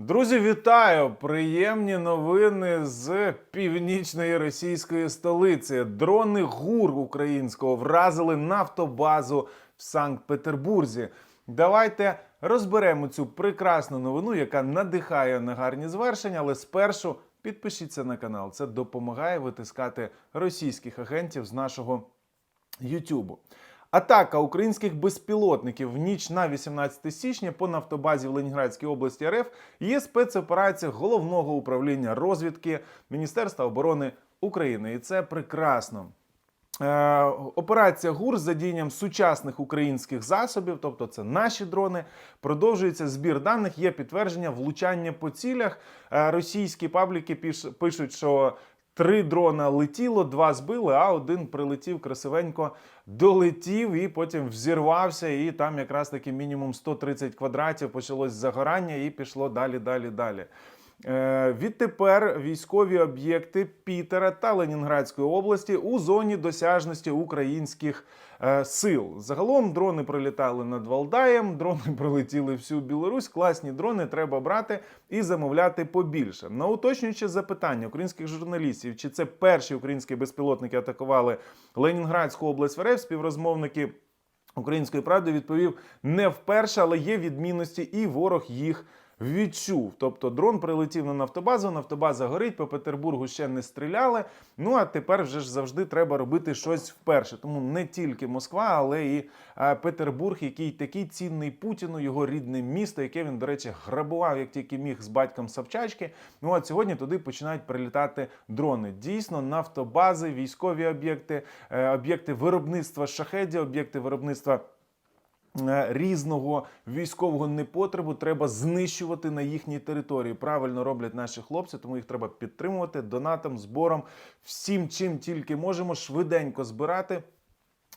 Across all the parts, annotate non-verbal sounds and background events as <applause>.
Друзі, вітаю! Приємні новини з північної російської столиці. Дрони ГУР українського вразили нафтобазу в Санкт-Петербурзі. Давайте розберемо цю прекрасну новину, яка надихає на гарні звершення, але спершу підпишіться на канал. Це допомагає витискати російських агентів з нашого Ютубу. Атака українських безпілотників в ніч на 18 січня по нафтобазі в Ленінградській області РФ є спецоперація головного управління розвідки Міністерства оборони України. І це прекрасно. Е, Операція ГУР з задіянням сучасних українських засобів, тобто це наші дрони, продовжується збір даних. Є підтвердження влучання по цілях. Е, Російські пабліки пишуть, що три дрона летіло, два збили, а один прилетів красивенько, долетів і потім взірвався. І там якраз таки мінімум 130 квадратів почалось загорання, і пішло далі, далі, далі. Е, Відтепер військові об'єкти Пітера та Ленінградської області у зоні досяжності українських е, сил. Загалом дрони прилітали над Валдаєм, <laughs> дрони прилетіли всю Білорусь. Класні дрони треба брати і замовляти побільше. На уточнююче запитання українських журналістів, чи це перші українські безпілотники атакували Ленінградську область в РФ, співрозмовники. Української правди відповів не вперше, але є відмінності, і ворог їх відчув. Тобто дрон прилетів на нафтобазу, нафтобаза горить, по Петербургу ще не стріляли. Ну а тепер вже ж завжди треба робити щось вперше. Тому не тільки Москва, але і е, Петербург, який такий цінний Путіну, його рідне місто, яке він, до речі, грабував як тільки міг з батьком Савчачки. Ну от сьогодні туди починають прилітати дрони. Дійсно, нафтобази, військові об'єкти, е, об'єкти виробництва шахедів, об'єкти виробництва. Е, Різного військового непотребу треба знищувати на їхній території. Правильно роблять наші хлопці, тому їх треба підтримувати донатом, збором, всім, чим тільки можемо, швиденько збирати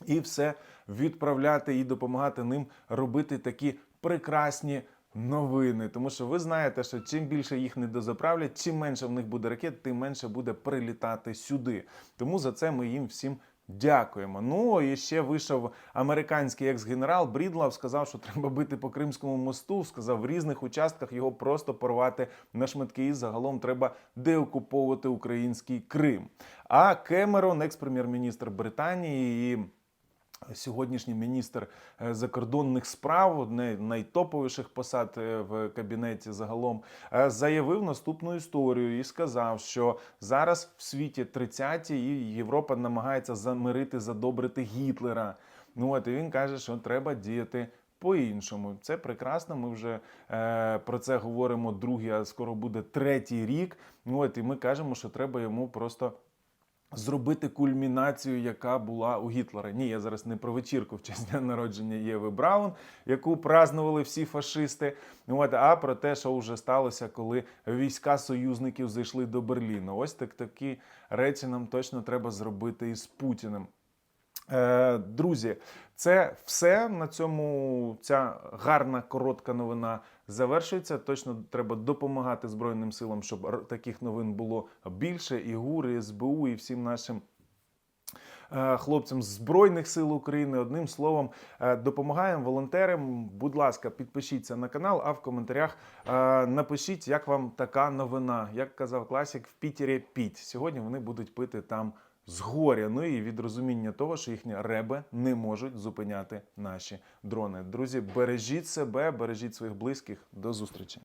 і все відправляти і допомагати ним робити такі прекрасні новини. Тому що ви знаєте, що чим більше їх не дозаправлять, чим менше в них буде ракет, тим менше буде прилітати сюди. Тому за це ми їм всім. Дякуємо. Ну і ще вийшов американський екс-генерал Брідлав, сказав, що треба бити по Кримському мосту. Сказав, в різних участках його просто порвати на шматки. І загалом треба деокуповувати український Крим. А Кемерон, екс-прем'єр-міністр Британії і Сьогоднішній міністр е, закордонних справ, одне найтоповіших посад е, в кабінеті загалом, е, заявив наступну історію і сказав, що зараз в світі 30-ті і Європа намагається замирити, задобрити Гітлера. Ну от і він каже, що треба діяти. По-іншому, це прекрасно. Ми вже е, про це говоримо другий, а скоро буде третій рік. Ну от і ми кажемо, що треба йому просто зробити кульмінацію, яка була у Гітлера. Ні, я зараз не про вечірку в честь дня народження Єви Браун, яку празднували всі фашисти. От, а про те, що вже сталося, коли війська союзників зайшли до Берліну. Ось так такі речі нам точно треба зробити із Путіним. Е, Друзі, це все на цьому. Ця гарна коротка новина завершується. Точно треба допомагати Збройним силам, щоб таких новин було більше. І ГУР, і СБУ, і всім нашим. е, Хлопцям Збройних сил України, одним словом, е, допомагаємо волонтерам. Будь ласка, підпишіться на канал, а в коментарях е, напишіть, як вам така новина. Як казав класик, в Пітері піть. Сьогодні вони будуть пити там з горя. Ну і від розуміння того, що їхні реби не можуть зупиняти наші дрони. Друзі, бережіть себе, бережіть своїх близьких. До зустрічі.